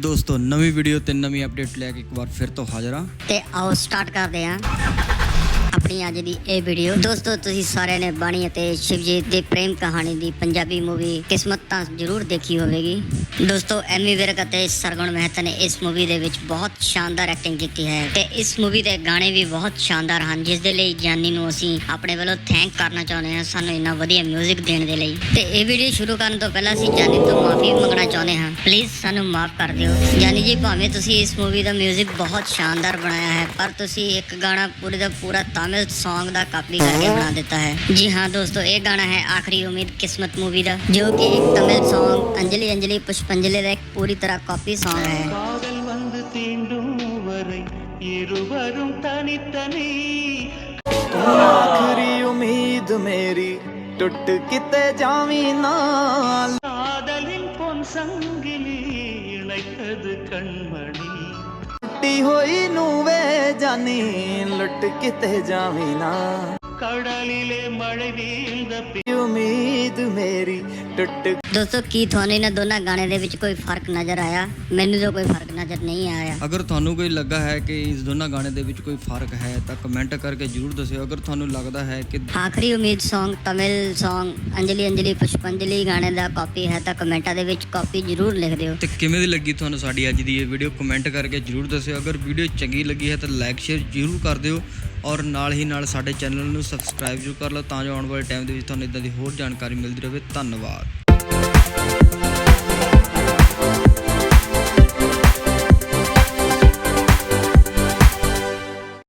ਦੋਸਤੋ, ਨਵੀਂ ਵੀਡੀਓ ਤੇ ਨਵੀਂ ਅਪਡੇਟ ਲੈ ਕੇ ਇੱਕ ਵਾਰ ਫਿਰ ਤੋਂ ਹਾਜ਼ਰ ਹਾਂ। ਤੇ ਆਓ ਸਟਾਰਟ ਕਰਦੇ ਹਾਂ। ਆਪਣੀ ਅੱਜ ਦੀ ਇਹ ਵੀਡੀਓ ਦੋਸਤੋ ਤੁਸੀਂ ਸਾਰਿਆਂ ਨੇ ਬਾਣੀ ਅਤੇ ਸ਼ਿਵਜੀਤ ਦੀ ਪ੍ਰੇਮ ਕਹਾਣੀ ਦੀ ਪੰਜਾਬੀ ਮੂਵੀ ਕਿਸਮਤ ਤਾਂ ਜ਼ਰੂਰ ਦੇਖੀ ਹੋਵੇਗੀ ਦੋਸਤੋ ਐਮੀ ਵਿਰਕ ਅਤੇ ਸਰਗੁਣ ਮਹਿਤਾ ਨੇ ਇਸ ਮੂਵੀ ਦੇ ਵਿੱਚ ਬਹੁਤ ਸ਼ਾਨਦਾਰ ਐਕਟਿੰਗ ਕੀਤੀ ਹੈ ਤੇ ਇਸ ਮੂਵੀ ਦੇ ਗਾਣੇ ਵੀ ਬਹੁਤ ਸ਼ਾਨਦਾਰ ਹਨ ਜਿਸ ਦੇ ਲਈ ਜਾਨੀ ਨੂੰ ਅਸੀਂ ਆਪਣੇ ਵੱਲੋਂ ਥੈਂਕ ਕਰਨਾ ਚਾਹੁੰਦੇ ਹਾਂ ਸਾਨੂੰ ਇੰਨਾ ਵਧੀਆ 뮤직 ਦੇਣ ਦੇ ਲਈ ਤੇ ਇਹ ਵੀਡੀਓ ਸ਼ੁਰੂ ਕਰਨ ਤੋਂ ਪਹਿਲਾਂ ਅਸੀਂ ਜਾਨੀ ਤੋਂ ਮਾਫੀ ਮੰਗਣਾ ਚਾਹੁੰਦੇ ਹਾਂ ਪਲੀਜ਼ ਸਾਨੂੰ ਮਾਫ ਕਰ ਦਿਓ ਜਾਨੀ ਜੀ ਭਾਵੇਂ ਤੁਸੀਂ ਇਸ ਮੂਵੀ ਦਾ 뮤직 ਬਹੁਤ ਸ਼ਾਨਦਾਰ ਬਣਾਇਆ ਹੈ ਪਰ ਤੁਸੀਂ ਇੱਕ ਗਾਣਾ ਪੂਰੇ ਦਾ ਪੂਰਾ ਤਾਮਿਲ Song ਦਾ ਕਾਪੀ ਕਰਕੇ ਬਣਾ ਦਿੱਤਾ ਹੈ ਜੀ ਹਾਂ ਦੋਸਤੋ ਇਹ ਗਾਣਾ ਹੈ ਆਖਰੀ ਉਮੀਦ ਕਿਸਮਤ ਮੂਵੀ ਦਾ ਜੋ ਕਿ ਇੱਕ ਤਮਿਲ Song ਅੰਜਲੀ ਅੰਜਲੀ ਪੁਸ਼ਪੰਜਲੀ ਦਾ ਇੱਕ ਪੂਰੀ ਤਰ੍ਹਾਂ ਕਾਪੀ Song ਹੈ காதல் வந்து தீண்டும் வரை இருவரும் தனித்தனி ਆਖਰੀ ਉਮੀਦ ਮੇਰੀ ਟੁੱਟ ਕਿਤੇ ਜਾਵੀਂ ਨਾ காதலின் பொன் சங்கிலி இணைத்தது கண்மணி ਟੁੱਟੀ ਹੋਈ ਨੂੰ ਵੇ ਜਾਨੀ ਲੁੱਟ ਕਿਤੇ ਜਾਵੀਂ ਨਾ। ਉਮੀਦ ਮੇਰੀ ਦੋਸਤੋ ਕੀ ਤੁਹਾਨੂੰ ਇਹਨਾਂ ਦੋਨਾਂ ਗਾਣੇ ਦੇ ਵਿੱਚ ਕੋਈ ਫ਼ਰਕ ਨਜ਼ਰ ਆਇਆ? ਮੈਨੂੰ ਤਾਂ ਕੋਈ ਫ਼ਰਕ ਨਜ਼ਰ ਨਹੀਂ ਆਇਆ। ਅਗਰ ਤੁਹਾਨੂੰ ਕੋਈ ਲੱਗਾ ਹੈ ਕਿ ਇਸ ਦੋਨਾਂ ਗਾਣੇ ਦੇ ਵਿੱਚ ਕੋਈ ਫ਼ਰਕ ਹੈ ਤਾਂ ਕਮੈਂਟ ਕਰਕੇ ਜਰੂਰ ਦੱਸਿਓ। ਅਗਰ ਤੁਹਾਨੂੰ ਲੱਗਦਾ ਹੈ ਕਿ ਆਖਰੀ ਉਮੀਦ Song ਤਮਿਲ Song ਅੰਜਲੀ ਅੰਜਲੀ ਪੁਸ਼ਪੰਜਲੀ ਗਾਣੇ ਦਾ ਕਾਪੀ ਹੈ ਤਾਂ ਕਮੈਂਟਾਂ ਦੇ ਵਿੱਚ ਕਾਪੀ ਜਰੂਰ ਲਿਖ ਦਿਓ। ਤੇ ਕਿਵੇਂ ਦੀ ਲੱਗੀ ਤੁਹਾਨੂੰ ਸਾਡੀ ਅੱਜ ਦੀ ਇਹ ਵੀਡੀਓ ਕਮੈਂਟ ਕਰਕੇ ਜਰੂਰ ਦੱਸਿਓ। ਅਗਰ ਵੀਡੀਓ ਚੰਗੀ ਲੱਗੀ ਹੈ ਤਾਂ ਲਾਈਕ ਸ਼ੇਅਰ ਜਰੂਰ ਕਰ ਦਿਓ। ਔਰ ਨਾਲ ਹੀ ਨਾਲ ਸਾਡੇ ਚੈਨਲ ਨੂੰ ਸਬਸਕ੍ਰਾਈਬ ਜਰੂਰ ਕਰ ਲਓ ਤਾਂ ਜੋ ਆਉਣ ਵਾਲੇ ਟਾਈਮ ਦੇ ਵਿੱਚ ਤੁਹਾਨੂੰ ਇਦਾਂ ਦੀ ਹੋਰ ਜਾਣਕਾਰੀ ਮਿਲਦੀ ਰਹੇ। ਧੰਨਵਾਦ।